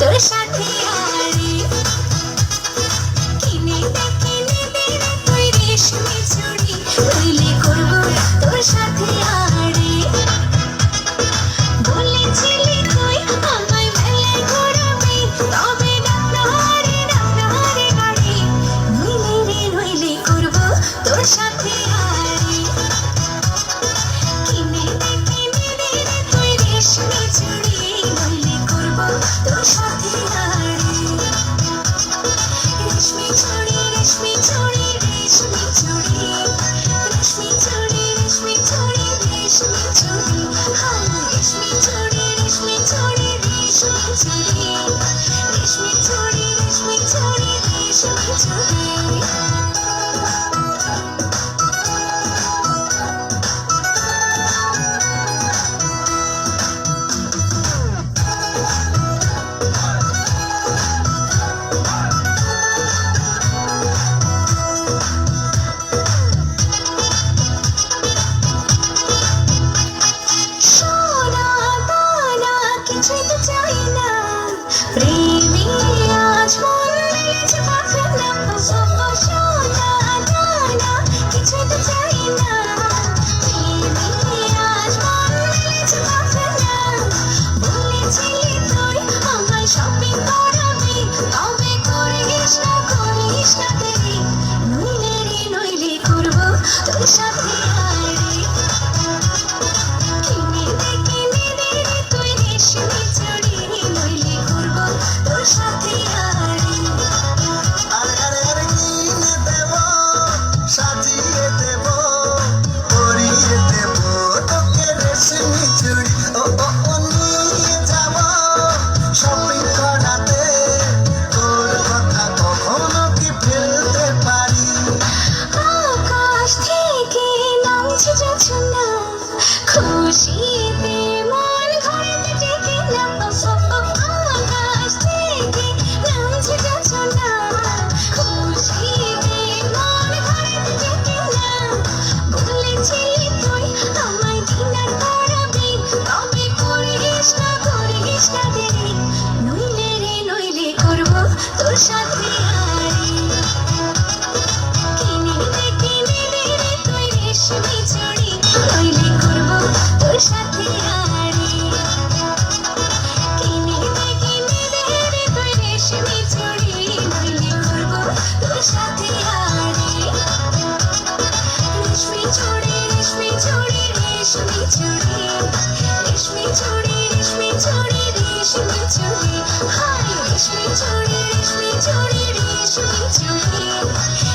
তোর সাথে সাথে নইলে রে নইলে করব তোর সাথে। should be to you.